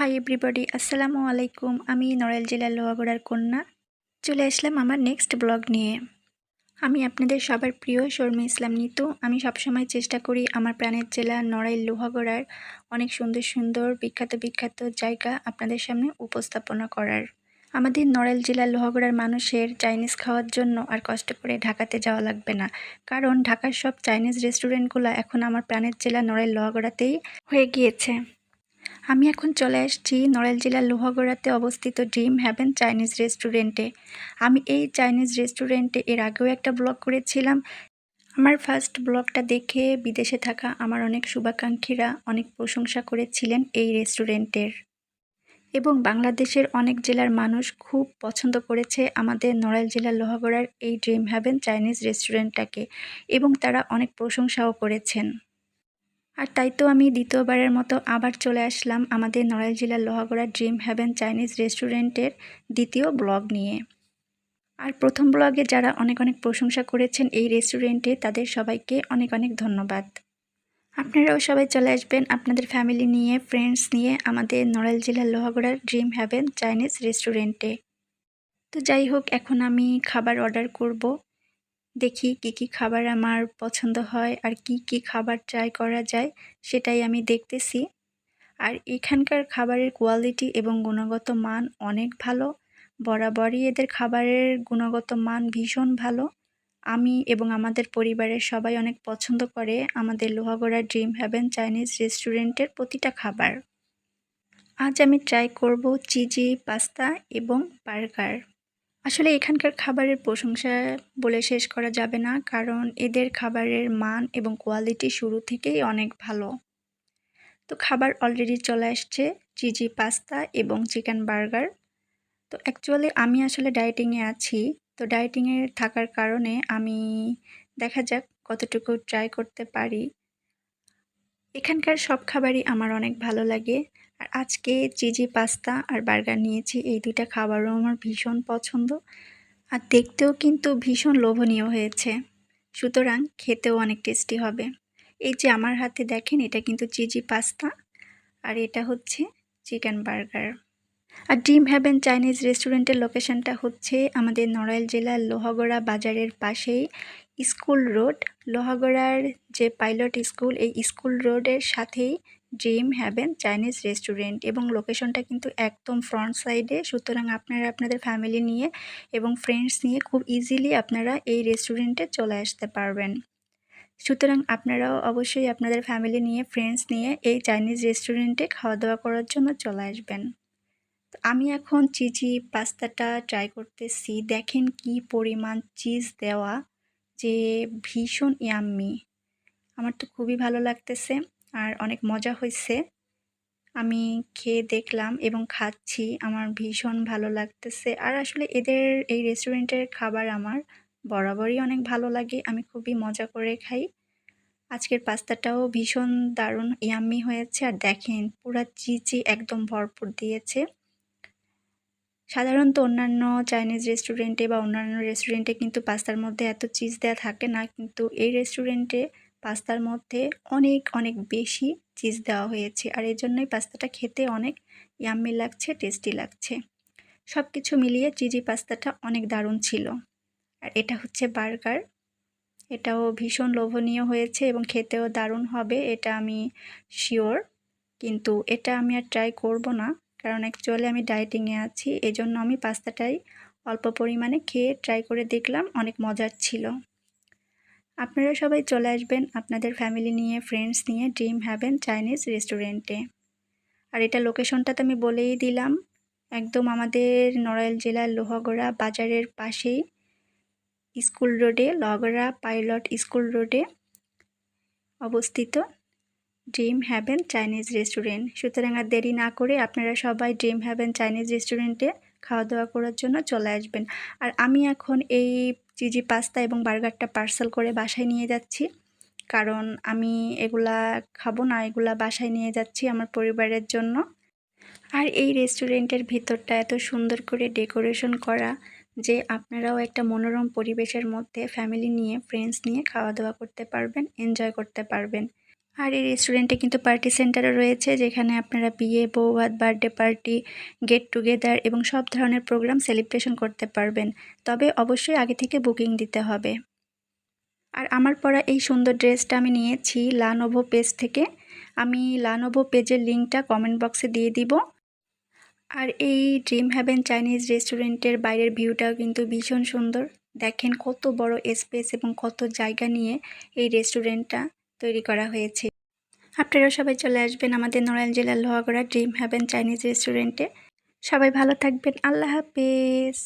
Hi everybody আসসালামু আলাইকুম আমি নড়াইল জেলার লোহাগড়ার কন্যা। চলে আসলাম আমার নেক্সট ব্লগ নিয়ে। আমি আপনাদের সবার প্রিয় শর্মী ইসলাম নিতু। আমি সবসময় চেষ্টা করি আমার প্রাণের জেলা নড়াইল লোহাগড়ার অনেক সুন্দর সুন্দর, বিখ্যাত বিখ্যাত জায়গা আপনাদের সামনে উপস্থাপনা করার। আমাদের নড়াইল জেলার লোহাগড়ার মানুষের চাইনিজ খাওয়ার জন্য আর কষ্ট করে ঢাকাতে যাওয়া লাগবে না। কারণ ঢাকার সব চাইনিজ রেস্টুরেন্টগুলো এখন আমার প্রাণের জেলা নড়াইল লোহাগড়াতেই হয়ে গিয়েছে। আমি এখন চলে আসছি নড়াইল জেলার লোহাগড়াতে অবস্থিত ড্রিম হ্যাভেন চাইনিজ রেস্টুরেন্টে। আমি এই চাইনিজ রেস্টুরেন্টে এর আগেও একটা ব্লগ করেছিলাম। আমার ফার্স্ট ব্লগটা দেখে বিদেশে থাকা আমার অনেক শুভাকাঙ্ক্ষীরা অনেক প্রশংসা করেছিলেন এই রেস্টুরেন্টের। এবং বাংলাদেশের অনেক জেলার মানুষ খুব পছন্দ করেছে আমাদের নড়াইল জেলার লোহাগড়ার এই ড্রিম হ্যাভেন চাইনিজ রেস্টুরেন্টটাকে এবং তারা অনেক প্রশংসাও করেছেন। আর তাই তো আমি দ্বিতীয়বারের মতো আবার চলে আসলাম আমাদের নড়াইল জেলার লোহাগড়া ড্রিম হ্যাভেন চাইনিজ রেস্টুরেন্টের দ্বিতীয় ব্লগ নিয়ে। আর প্রথম ব্লগে যারা অনেক অনেক প্রশংসা করেছেন এই রেস্টুরেন্টে, তাদের সবাইকে অনেক অনেক ধন্যবাদ। আপনারাও সবাই চলে আসবেন আপনাদের ফ্যামিলি নিয়ে, ফ্রেন্ডস নিয়ে আমাদের নড়াইল জেলার লোহাগড়ার ড্রিম হ্যাভেন চাইনিজ রেস্টুরেন্টে। তো যাই হোক, এখন আমি খাবার অর্ডার করব। দেখি কি কি খাবার আমার পছন্দ হয় আর কি কি খাবার ট্রাই করা যায়, সেটাই আমি দেখতেছি। আর এখানকার খাবারের কোয়ালিটি এবং গুণগত মান অনেক ভালো। বরাবরই এদের খাবারের গুণগত মান ভীষণ ভালো। আমি এবং আমাদের পরিবারের সবাই অনেক পছন্দ করে আমাদের লোহাগড়া ড্রিম হ্যাভেন চাইনিজ রেস্টুরেন্টের প্রতিটা খাবার। আজ আমি ট্রাই করব চিজি, পাস্তা এবং বার্গার। আসলে এখানকার খাবারের প্রশংসা বলে শেষ করা যাবে না, কারণ এদের খাবারের মান এবং কোয়ালিটি শুরু থেকেই অনেক ভালো। তো খাবার অলরেডি চলে আসছে চিজি পাস্তা এবং চিকেন বার্গার তো অ্যাকচুয়ালি আমি আসলে ডায়েটিংয়ে আছি, তো ডায়েটিংয়ে থাকার কারণে আমি দেখা যাক কতটুকু ট্রাই করতে পারি। এখানকার সব খাবারই আমার অনেক ভালো লাগে। আর আজকে চিজি পাস্তা আর বার্গার নিয়েছি, এই দুইটা খাবারও আমার ভীষণ পছন্দ। আর দেখতেও কিন্তু ভীষণ লোভনীয় হয়েছে। সুতরাং খেতেও অনেক টেস্টি হবে। এই যে, আমার হাতে দেখেন, এটা কিন্তু চিজি পাস্তা আর এটা হচ্ছে চিকেন বার্গার। আর ড্রিম হ্যাভেন চাইনিজ রেস্টুরেন্টের লোকেশনটা হচ্ছে আমাদের নড়াইল জেলার লোহাগড়া বাজারের পাশেই স্কুল রোড। লোহাগড়ার যে পাইলট স্কুল, এই স্কুল রোডের সাথেই ড্রিম হ্যাভেন চাইনিজ রেস্টুরেন্ট এবং লোকেশনটা কিন্তু একদম ফ্রন্ট সাইডে সুতরাং আপনারা আপনাদের ফ্যামিলি নিয়ে এবং ফ্রেন্ডস নিয়ে খুব ইজিলি আপনারা এই রেস্টুরেন্টে চলে আসতে পারবেন। সুতরাং আপনারাও অবশ্যই আপনাদের ফ্যামিলি নিয়ে ফ্রেন্ডস নিয়ে এই চাইনিজ রেস্টুরেন্টে খাওয়া দাওয়া করার জন্য চলে আসবেন। আমি এখন চিজি পাস্তাটা ট্রাই করতেছি। দেখেন কি পরিমাণ চিজ দেওয়া, যে ভীষণ ইয়াম্মি আমার তো খুবই ভালো লাগতেছে। আর অনেক মজা হয়েছে আমি খেয়ে দেখলাম এবং খাচ্ছি। আমার ভীষণ ভালো লাগতেছে। আর আসলে এদের এই রেস্টুরেন্টের খাবার আমার বরাবরই অনেক ভালো লাগে। আমি খুবই মজা করে খাই। আজকের পাস্তাটাও ভীষণ দারুণ ইয়াম্মি হয়েছে। আর দেখেন, পুরা চিচি একদম ভরপুর দিয়েছে। সাধারণত অন্যান্য চাইনিজ রেস্টুরেন্টে বা অন্যান্য রেস্টুরেন্টে কিন্তু পাস্তার মধ্যে এত চিজ দেওয়া থাকে না। কিন্তু এই রেস্টুরেন্টে পাস্তার মধ্যে অনেক অনেক বেশি চিজ দেওয়া হয়েছে। আর এর জন্যই পাস্তাটা খেতে অনেক ইয়াম্মি লাগছে টেস্টি লাগছে। সব কিছু মিলিয়ে চিজি পাস্তাটা অনেক দারুণ ছিল। আর এটা হচ্ছে বার্গার। এটাও ভীষণ লোভনীয় হয়েছে এবং খেতেও দারুণ হবে, এটা আমি শিওর কিন্তু এটা আমি আর ট্রাই করব না, কারণ অ্যাকচুয়ালি আমি ডায়েটিংয়ে আছি। এজন্য আমি পাস্তাটাই অল্প পরিমাণে খেয়ে ট্রাই করে দেখলাম, অনেক মজার ছিল। আপনারা সবাই চলে আসবেন আপনাদের ফ্যামিলি নিয়ে ফ্রেন্ডস নিয়ে ড্রিম হ্যাভেন চাইনিজ রেস্টুরেন্টে আর এটা লোকেশনটা তো আমি বলেই দিলাম, একদম আমাদের নড়াইল জেলার লোহাগড়া বাজারের পাশেই স্কুল রোডে লোহাগড়া পাইলট স্কুল রোডে অবস্থিত ড্রিম হ্যাভেন চাইনিজ রেস্টুরেন্ট সুতরাং আর দেরি না করে আপনারা সবাই ড্রিম হ্যাভেন চাইনিজ রেস্টুরেন্টে খাওয়া দাওয়া করার জন্য চলে আসবেন। আর আমি এখন এই চিজি পাস্তা এবং বার্গারটা পার্সেল করে বাসায় নিয়ে যাচ্ছি। কারণ আমি এগুলা খাব না, এগুলা বাসায় নিয়ে যাচ্ছি আমার পরিবারের জন্য। আর এই রেস্টুরেন্টের ভিতরটা এত সুন্দর করে ডেকোরেশন করা যে আপনারাও একটা মনোরম পরিবেশের মধ্যে ফ্যামিলি নিয়ে, ফ্রেন্ডস নিয়ে খাওয়া দাওয়া করতে পারবেন, এনজয় করতে পারবেন। আর এই রেস্টুরেন্টে কিন্তু পার্টি সেন্টারও রয়েছে, যেখানে আপনারা বিয়ে, বৌভাত বার্থডে পার্টি গেট টুগেদার এবং সব ধরনের প্রোগ্রাম সেলিব্রেশন করতে পারবেন। তবে অবশ্যই আগে থেকে বুকিং দিতে হবে। আর আমার পরা এই সুন্দর ড্রেসটা আমি নিয়েছি লানোভো পেজ থেকে। আমি লানোভো পেজের লিঙ্কটা কমেন্ট বক্সে দিয়ে দিব। আর এই ড্রিম হ্যাভেন চাইনিজ রেস্টুরেন্টের বাইরের ভিউটাও কিন্তু ভীষণ সুন্দর। দেখেন কত বড় স্পেস এবং কত জায়গা নিয়ে এই রেস্টুরেন্টটা তৈরি করা হয়েছে। আপনারা সবাই চলে আসবেন আমাদের নড়াইল জেলার লোহাগড়া ড্রিম হ্যাভেন চাইনিজ রেস্টুরেন্টে। সবাই ভালো থাকবেন। আল্লাহ হাফেজ।